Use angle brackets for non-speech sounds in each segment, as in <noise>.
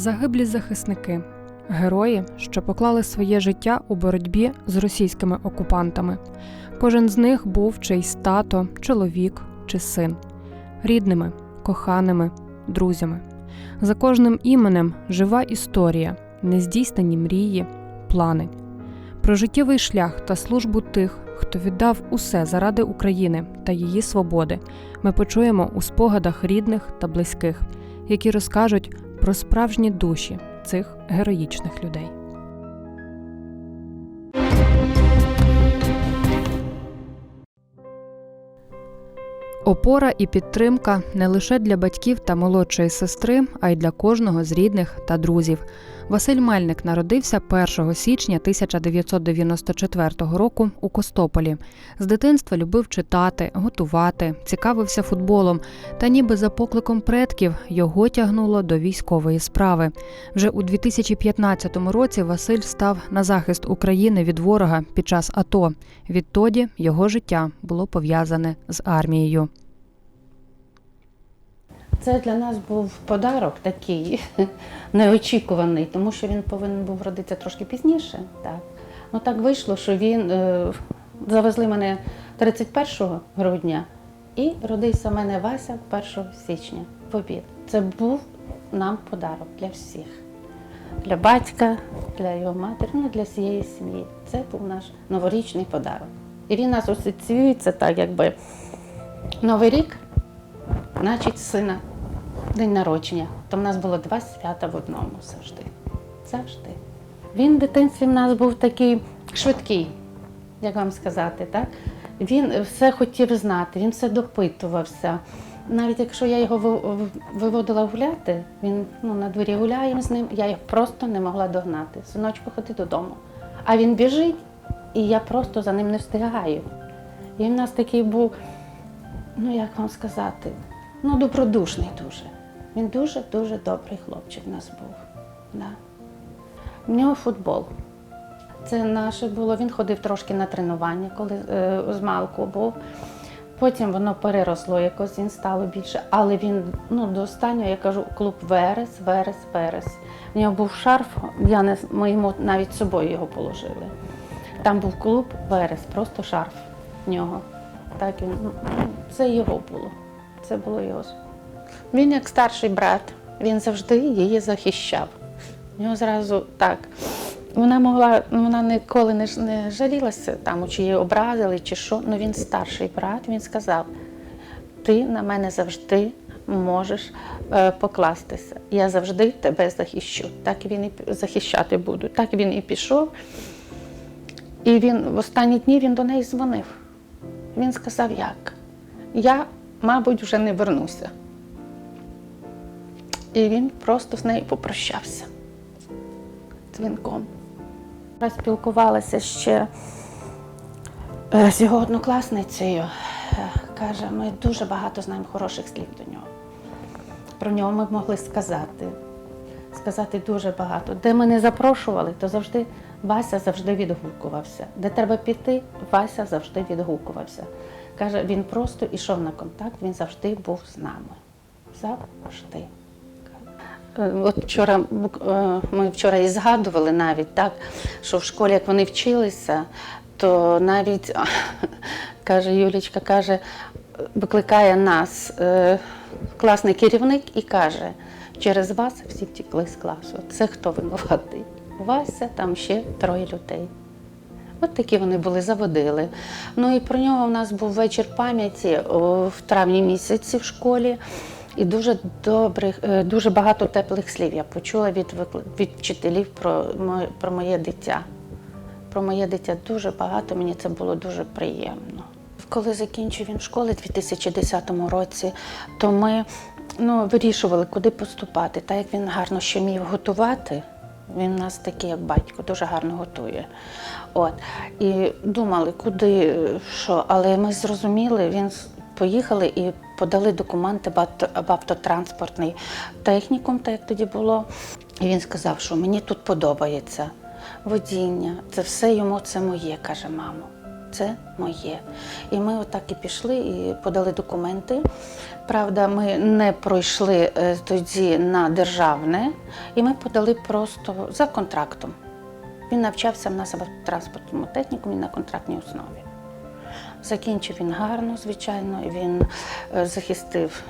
Загиблі захисники, герої, що поклали своє життя у боротьбі з російськими окупантами. Кожен з них був чийсь тато, чоловік чи син, рідними, коханими, друзями. За кожним іменем жива історія, нездійснені мрії, плани. Про життєвий шлях та службу тих, хто віддав усе заради України та її свободи, ми почуємо у спогадах рідних та близьких, які розкажуть про справжні душі цих героїчних людей. Опора і підтримка не лише для батьків та молодшої сестри, а й для кожного з рідних та друзів. Василь Мельник народився 1 січня 1994 року у Костополі. З дитинства любив читати, готувати, цікавився футболом. Та ніби за покликом предків його тягнуло до військової справи. Вже у 2015 році Василь став на захист України від ворога під час АТО. Відтоді його життя було пов'язане з армією. Це для нас був подарок такий <laughs> неочікуваний, тому що він повинен був родитися трошки пізніше. Так. Ну так вийшло, що він е, завезли мене 31 грудня і родився мене Вася 1 січня в обід. Це був нам подарок для всіх. Для батька, для його матері, ну для всієї сім'ї. Це був наш новорічний подарок. І він нас асоціюється так, якби Новий рік значить сина день народження. То в нас було два свята в одному завжди. Завжди. Він в дитинстві в нас був такий швидкий, як вам сказати, так? Він все хотів знати, він все допитувався. Навіть якщо я його виводила гуляти, він ну, на дворі гуляємо з ним, я його просто не могла догнати. Синочку, ходи додому. А він біжить, і я просто за ним не встигаю. І в нас такий був ну як вам сказати, ну добродушний дуже. Він дуже-дуже добрий хлопчик в нас був. Да. В нього футбол. Це наше було. Він ходив трошки на тренування, коли е, з малку був. Потім воно переросло якось, він стало більше. Але він ну, до останнього, я кажу, клуб Верес, Верес, Верес. В нього був шарф, я не, ми йому навіть з собою його положили. Там був клуб Верес, просто шарф в нього. Так він, ну, це його було. Це було його. Він як старший брат, він завжди її захищав. В нього зразу так. Вона могла, ну, вона ніколи не, не жалілася там, чи її образили, чи що. Ну він старший брат, він сказав: ти на мене завжди можеш е, покластися. Я завжди тебе захищу. Так він і захищати буду. Так він і пішов. І він в останні дні він до неї дзвонив. Він сказав, як? Я, мабуть, вже не вернуся. І він просто з нею попрощався дзвінком. Я спілкувалася ще е, з його однокласницею. Е, Каже, ми дуже багато знаємо хороших слів до нього. Про нього ми могли сказати. Сказати дуже багато. Де ми не запрошували, то завжди Вася завжди відгукувався. Де треба піти, Вася завжди відгукувався. Каже, він просто йшов на контакт, він завжди був з нами. Завжди. Е, От вчора е, ми вчора і згадували навіть так, що в школі, як вони вчилися, то навіть <laughs> каже Юлічка, каже, викликає нас е, класний керівник і каже, через вас всі втікли з класу. Це хто винуватий? Вася, там ще троє людей. От такі вони були, заводили. Ну і про нього в нас був вечір пам'яті в травні місяці в школі. І дуже добрих, е, дуже багато теплих слів я почула від, від вчителів про, моє- про моє дитя. Про моє дитя дуже багато, мені це було дуже приємно. Коли закінчив він школи у 2010 році, то ми ну, вирішували, куди поступати. Так як він гарно ще міг готувати, він у нас такий, як батько, дуже гарно готує. От. І думали, куди, що, але ми зрозуміли, він поїхали і подали документи в автотранспортний технікум, так як тоді було. І він сказав, що мені тут подобається водіння, це все йому це моє, каже мамо. Це моє. І ми отак і пішли і подали документи. Правда, ми не пройшли е, тоді на державне, і ми подали просто за контрактом. Він навчався в нас в транспортному технікумі на контрактній основі. Закінчив він гарно, звичайно, він е, захистив,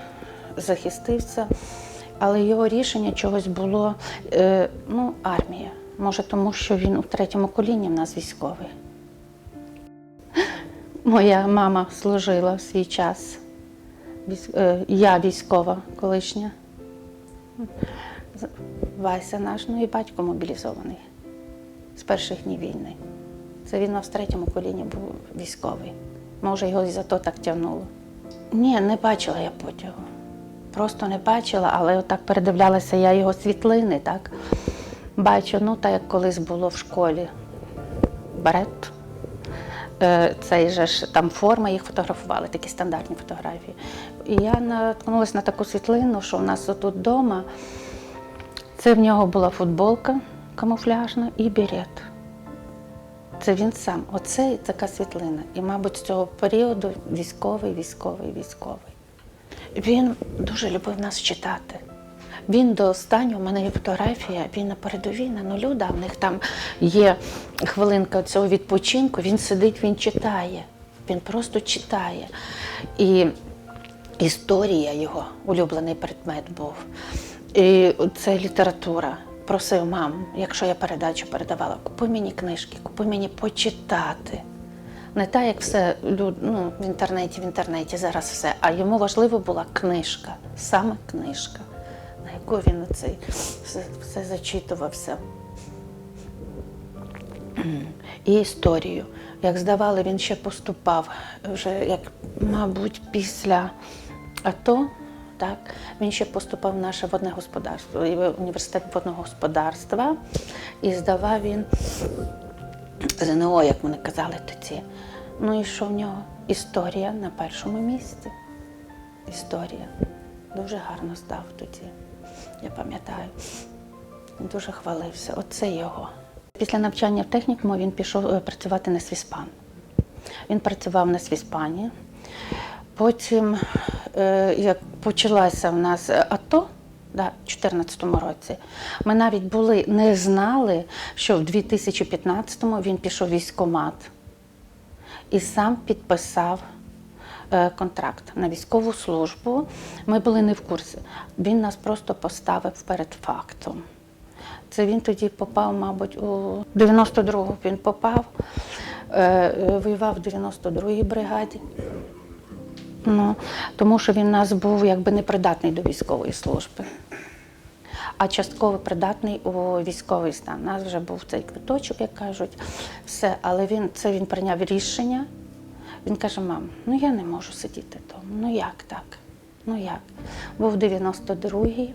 захистився, але його рішення чогось було е, ну, армія. Може, тому що він у третьому коліні в нас військовий. Моя мама служила в свій час. Е, Я військова колишня. Вася наш, ну і батько мобілізований з перших днів війни. Це він у нас в третьому коліні був військовий. Може, його і за то так тягнуло. Ні, не бачила я потягу. Просто не бачила, але отак передивлялася я його світлини, так. Бачу, ну так як колись було в школі. Берет. Е, Цей же ж там форма, їх фотографували, такі стандартні фотографії. І я наткнулася на таку світлину, що в нас отут вдома. Це в нього була футболка камуфляжна і берет. Це він сам. Оце така світлина. І, мабуть, з цього періоду військовий, військовий, військовий. Він дуже любив нас читати. Він до останнього, у мене є фотографія, він на передовій, на нулю, да, в них там є хвилинка цього відпочинку, він сидить, він читає. Він просто читає. І історія його, улюблений предмет був. І це література. Просив мам, якщо я передачу передавала, купуй мені книжки, купуй мені почитати. Не так, як все ну, в інтернеті, в інтернеті зараз все. А йому важливо була книжка, саме книжка, на яку він оцей все, все зачитувався. І історію. Як здавали, він ще поступав, вже як, мабуть, після АТО, так, він ще поступав в наше водне господарство, університет водного господарства, і здавав він ЗНО, як вони казали тоді. Ну і що в нього? Історія на першому місці. Історія. Дуже гарно здав тоді, я пам'ятаю. Дуже хвалився. Оце його. Після навчання в технікуму він пішов е, працювати на свіспан. Він працював на свіспані. Потім, як почалася в нас е, АТО, да, 2014 році, ми навіть були, не знали, що в 2015-му він пішов військкомат і сам підписав е, контракт на військову службу. Ми були не в курсі. Він нас просто поставив перед фактом. Це він тоді попав, мабуть, у 92-го він попав, е, е, воював в 92-й бригаді. Ну, тому що він у нас був якби непридатний до військової служби, а частково придатний у військовий стан. У нас вже був цей квиточок, як кажуть, все. Але він це він прийняв рішення. Він каже: мам, ну я не можу сидіти вдома. Ну як так? Ну як? Був 92-й.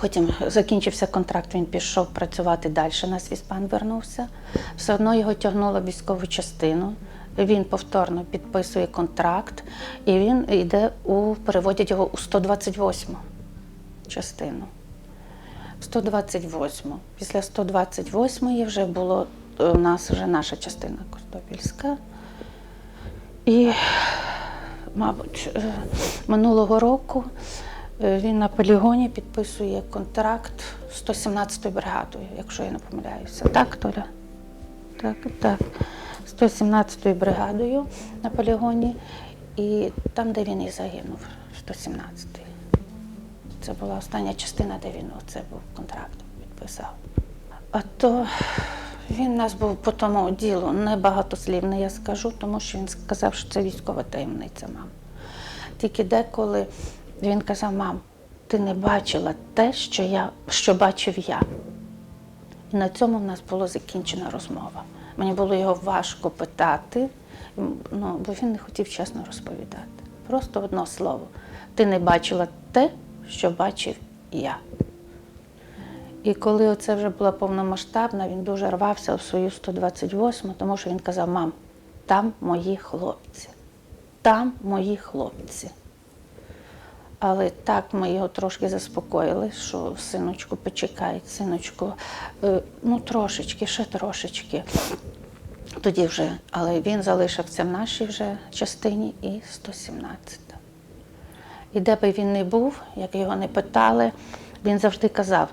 Потім закінчився контракт, він пішов працювати далі на свіспан, вернувся. Все одно його тягнуло в військову частину. Він повторно підписує контракт, і він йде у переводять його у 128 частину. В 128. Після 128 вже було е, у нас вже наша частина Костопільська. І, мабуть, е, минулого року е, він на полігоні підписує контракт 117-ю бригадою, якщо я не помиляюся. Так, Толя? Так, так. 117-ю бригадою на полігоні, і там, де він і загинув, 117-й. Це була остання частина, де він оце був контракт підписав. А то він у нас був по тому ділу небагатослівний, я скажу, тому що він сказав, що це військова таємниця, мам. Тільки деколи він казав, мам, ти не бачила те, що, я, що бачив я. І на цьому в нас була закінчена розмова. Мені було його важко питати, ну, бо він не хотів чесно розповідати. Просто одно слово. Ти не бачила те, що бачив я. І коли оце вже була повномасштабна, він дуже рвався в свою 128, тому що він казав: мам, там мої хлопці, там мої хлопці. Але так ми його трошки заспокоїли, що синочку, почекай, синочку, е, ну трошечки, ще трошечки. Тоді вже, але він залишився в нашій вже частині і 117. І де би він не був, як його не питали, він завжди казав: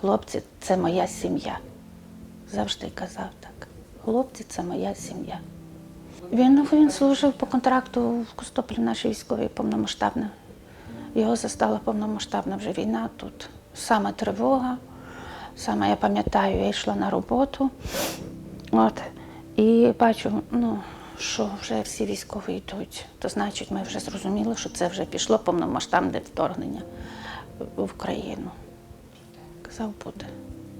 хлопці, це моя сім'я. Завжди казав так. Хлопці, це моя сім'я. Він, він служив по контракту в Костополі нашій військовій повномасштабно. Його застала повномасштабна вже війна тут. Саме тривога. Саме я пам'ятаю, я йшла на роботу. От, і бачу, ну, що вже всі військові йдуть. То значить, ми вже зрозуміли, що це вже пішло повномасштабне вторгнення в Україну. Казав, буде.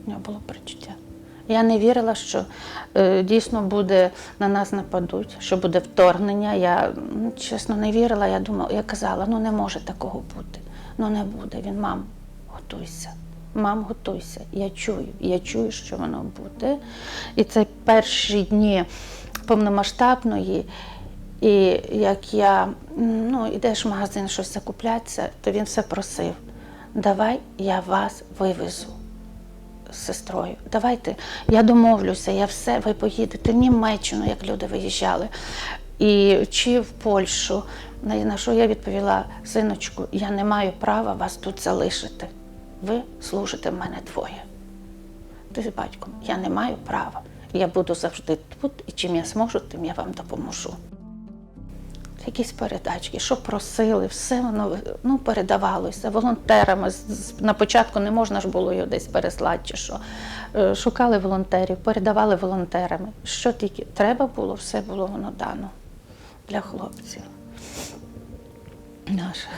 У нього було перечуття. Я не вірила, що е, дійсно буде на нас нападуть, що буде вторгнення. Я ну, чесно не вірила. Я думала, я казала, ну не може такого бути. Ну не буде. Він, мам, готуйся. Мам, готуйся. Я чую, я чую, що воно буде. І це перші дні повномасштабної. І як я ну, йдеш в магазин щось закуплятися, то він все просив: давай я вас вивезу з сестрою. Давайте, я домовлюся, я все, ви поїдете в Німеччину, як люди виїжджали, і чи в Польщу. На що я відповіла, синочку, я не маю права вас тут залишити. Ви служите в мене двоє. Ти з батьком, я не маю права. Я буду завжди тут, і чим я зможу, тим я вам допоможу. Якісь передачки, що просили, все воно ну, передавалося волонтерами. На початку не можна ж було його десь переслати чи що. Е, Шукали волонтерів, передавали волонтерами. Що тільки треба було, все було воно дано для хлопців наших.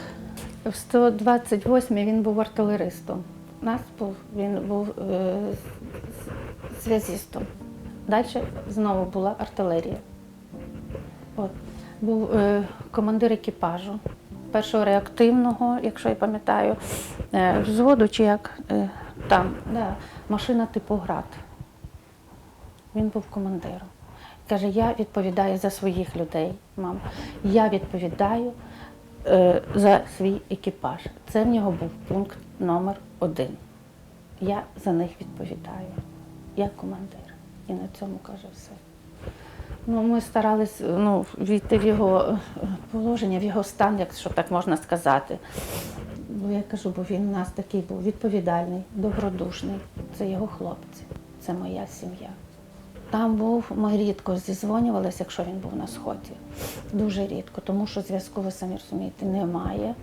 В 128 й він був артилеристом. У нас був, він був е, зв'язістом. Далі знову була артилерія. От. Був е, командир екіпажу першого реактивного, якщо я пам'ятаю, е, взводу чи як е, там, да, машина типу град. Він був командиром. Каже, я відповідаю за своїх людей, мам. Я відповідаю е, за свій екіпаж. Це в нього був пункт номер один. Я за них відповідаю. Я командир. І на цьому каже все. Ну, ми старались ну, війти в його е, положення, в його стан, якщо так можна сказати. Бо я кажу, бо він у нас такий був відповідальний, добродушний. Це його хлопці, це моя сім'я. Там був, ми рідко зізвонювалися, якщо він був на сході. Дуже рідко, тому що зв'язку, ви самі розумієте, немає.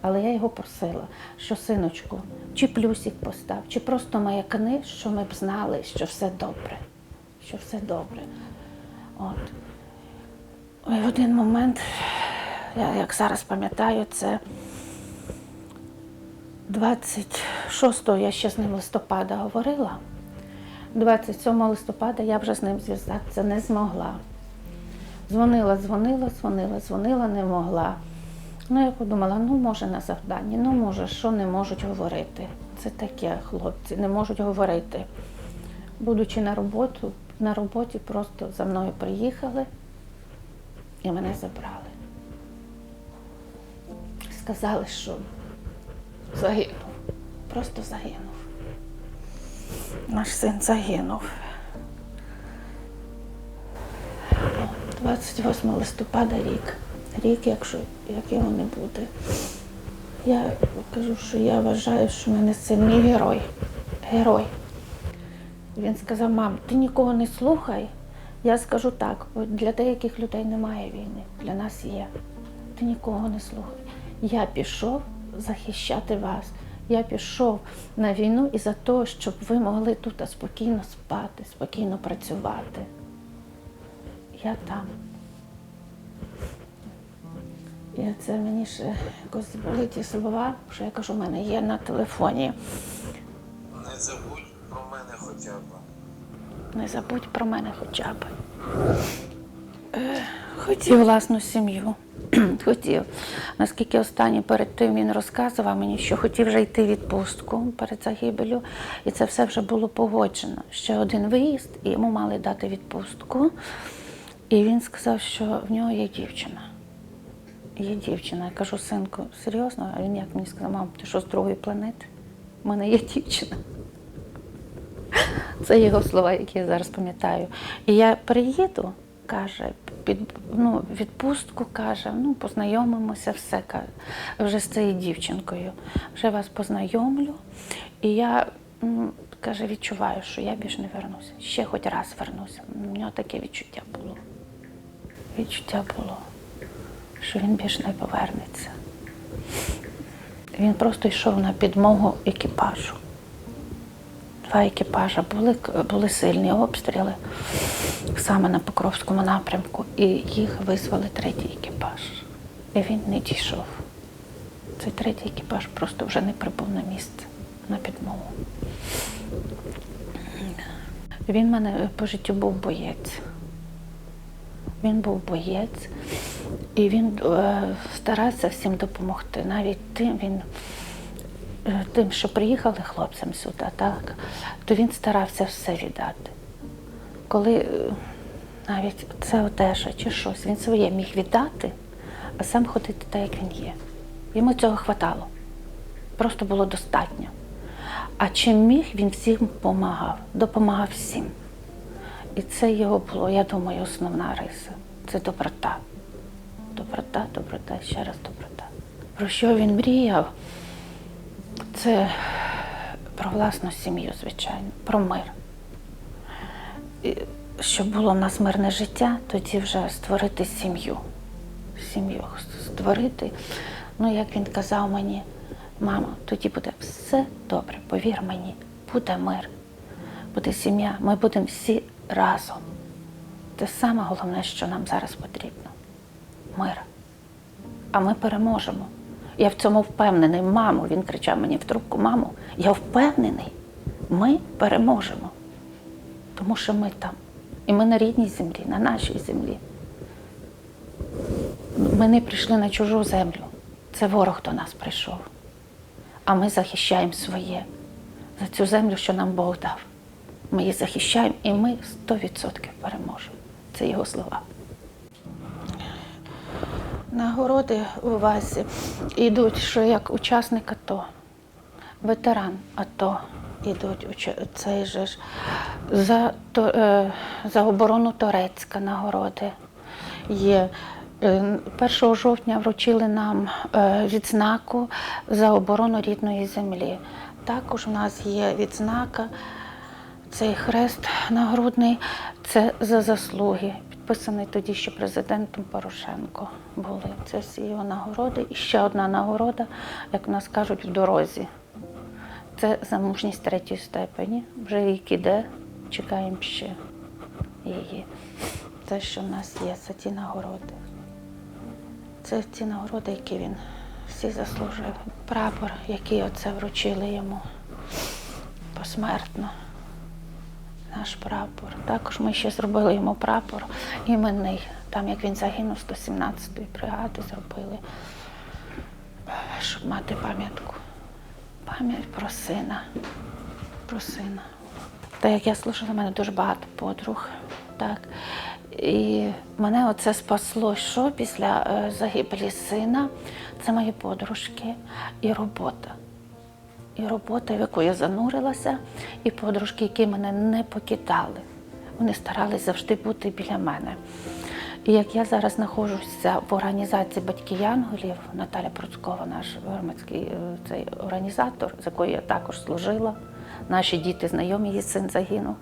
Але я його просила, що синочку, чи плюсик постав, чи просто маякни, що ми б знали, що все добре, що все добре. От. І в один момент, я як зараз пам'ятаю, це 26-го я ще з ним листопада говорила. 27 листопада я вже з ним зв'язатися не змогла. Дзвонила, дзвонила, дзвонила, дзвонила, не могла. Ну, я подумала, ну може на завданні, ну може, що не можуть говорити. Це таке, хлопці, не можуть говорити. Будучи на роботу, на роботі просто за мною приїхали і мене забрали. Сказали, що загинув. Просто загинув. Наш син загинув. 28 листопада рік. Рік, якщо як його не буде. Я кажу, що я вважаю, що в мене син мій герой. Герой. Він сказав, мам, ти нікого не слухай. Я скажу так, для деяких людей немає війни, для нас є. Ти нікого не слухай. Я пішов захищати вас. Я пішов на війну і за те, щоб ви могли тут спокійно спати, спокійно працювати. Я там. І це мені ще якось були ті слова, що я кажу, в мене є на телефоні. Не забудь мене хоча б. Не забудь про мене хоча б. Е, Хотів власну сім'ю. <clears throat> хотів. Наскільки останній перед тим він розказував мені, що хотів вже йти в відпустку перед загибелю, і це все вже було погоджено. Ще один виїзд, і йому мали дати відпустку. І він сказав, що в нього є дівчина. Є дівчина. Я кажу, синку, серйозно? А він як мені сказав, мам, ти що з другої планети? У мене є дівчина. <laughs> Це його слова, які я зараз пам'ятаю. І я приїду, каже, під ну, відпустку каже, ну, познайомимося, все каже, вже з цією дівчинкою. Вже вас познайомлю. І я каже, відчуваю, що я більше не вернуся. Ще хоч раз вернуся. У нього таке відчуття було. Відчуття було, що він більше не повернеться. Він просто йшов на підмогу екіпажу. Два екіпажа були, були сильні обстріли саме на Покровському напрямку, і їх визвали третій екіпаж. І він не дійшов. Цей третій екіпаж просто вже не прибув на місце на підмогу. Він в мене по життю був боєць. Він був боєць, і він е, старався всім допомогти. Навіть тим він тим, що приїхали хлопцям сюди, так, то він старався все віддати. Коли е, навіть це одежа чи щось, він своє міг віддати, а сам ходити так, як він є. Йому цього хватало. Просто було достатньо. А чим міг, він всім допомагав, допомагав всім. І це його було, я думаю, основна риса. Це доброта. Доброта, доброта, ще раз доброта. Про що він мріяв? Це про власну сім'ю, звичайно, про мир. І щоб було в нас мирне життя, тоді вже створити сім'ю. Сім'ю створити. Ну, як він казав мені, мама, тоді буде все добре, повір мені, буде мир, буде сім'я, ми будемо всі разом. Це саме головне, що нам зараз потрібно мир. А ми переможемо. Я в цьому впевнений. Мамо, він кричав мені в трубку, мамо, я впевнений, ми переможемо. Тому що ми там. І ми на рідній землі, на нашій землі. Ми не прийшли на чужу землю. Це ворог до нас прийшов. А ми захищаємо своє за цю землю, що нам Бог дав. Ми її захищаємо і ми 100% переможемо. Це його слова. Нагороди у вас йдуть, що як учасник АТО, ветеран АТО йдуть цей же ж за, то, е, за оборону Торецька нагороди є. Е, 1 жовтня вручили нам е, відзнаку за оборону рідної землі. Також у нас є відзнака, цей хрест нагрудний це за заслуги, підписаний тоді ще президентом Порошенко були. Це всі його нагороди. І ще одна нагорода, як нас кажуть, в дорозі. Це за мужність третьої степені. Вже рік іде, чекаємо ще її. Те, що в нас є, це ті нагороди. Це ті нагороди, які він всі заслужив. Прапор, який оце вручили йому посмертно. Наш прапор. Також ми ще зробили йому прапор іменний. Там, як він загинув 117-ї бригади, зробили, щоб мати пам'ятку. Пам'ять про сина. Про сина. Так як я служила, в мене дуже багато подруг. Так. І мене оце спасло, що після е, загибелі сина це мої подружки і робота. І робота, в яку я занурилася, і подружки, які мене не покидали. Вони старались завжди бути біля мене. І як я зараз знаходжуся в організації батьки Янголів, Наталя Процкова, наш громадський е, цей організатор, з якою я також служила. Наші діти знайомі, її син загинув.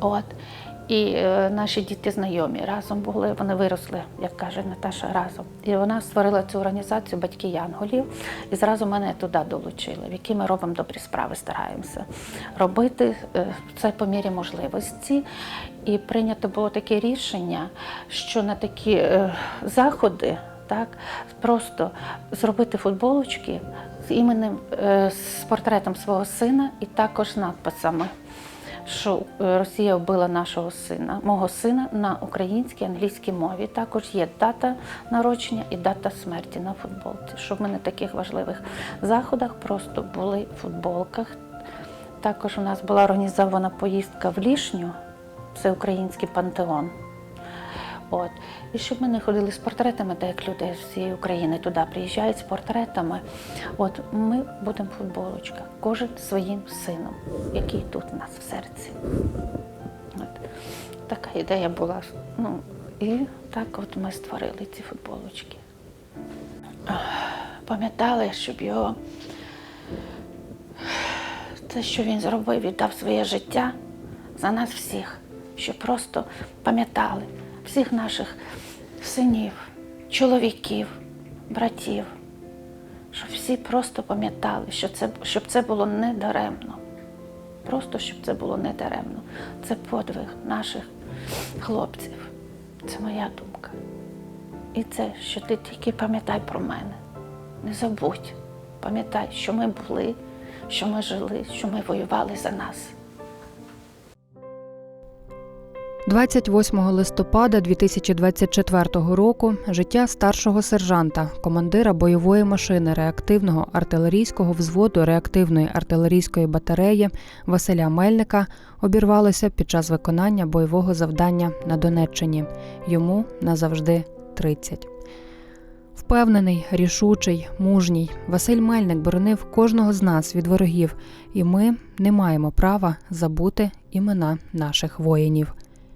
От. І е, наші діти знайомі разом були, вони виросли, як каже Наташа, разом. І вона створила цю організацію Батьки Янголів і зразу мене туди долучили, в якій ми робимо добрі справи, стараємося робити е, це по мірі можливості. І прийнято було таке рішення, що на такі е, заходи так, просто зробити футболочки з іменем, з портретом свого сина і також надписами що е, Росія вбила нашого сина, мого сина на українській англійській мові. Також є дата народження і дата смерті на футболці. Щоб ми на таких важливих заходах просто були в футболках. Також у нас була організована поїздка в Лішню, це український пантеон. От. І щоб ми не ходили з портретами, так як люди з всієї України туди приїжджають з портретами. От ми будемо в футболочках, кожен своїм сином, який тут у нас в серці. От. Така ідея була. Ну, І так от ми створили ці футболочки. Пам'ятали, щоб його те, що він зробив, віддав своє життя за нас всіх, щоб просто пам'ятали всіх наших синів, чоловіків, братів, щоб всі просто пам'ятали, що це, щоб це було не даремно. Просто щоб це було не даремно. Це подвиг наших хлопців. Це моя думка. І це, що ти тільки пам'ятай про мене. Не забудь, пам'ятай, що ми були, що ми жили, що ми воювали за нас. 28 листопада 2024 року життя старшого сержанта, командира бойової машини реактивного артилерійського взводу реактивної артилерійської батареї Василя Мельника обірвалося під час виконання бойового завдання на Донеччині. Йому назавжди 30. Впевнений, рішучий, мужній, Василь Мельник боронив кожного з нас від ворогів, і ми не маємо права забути імена наших воїнів.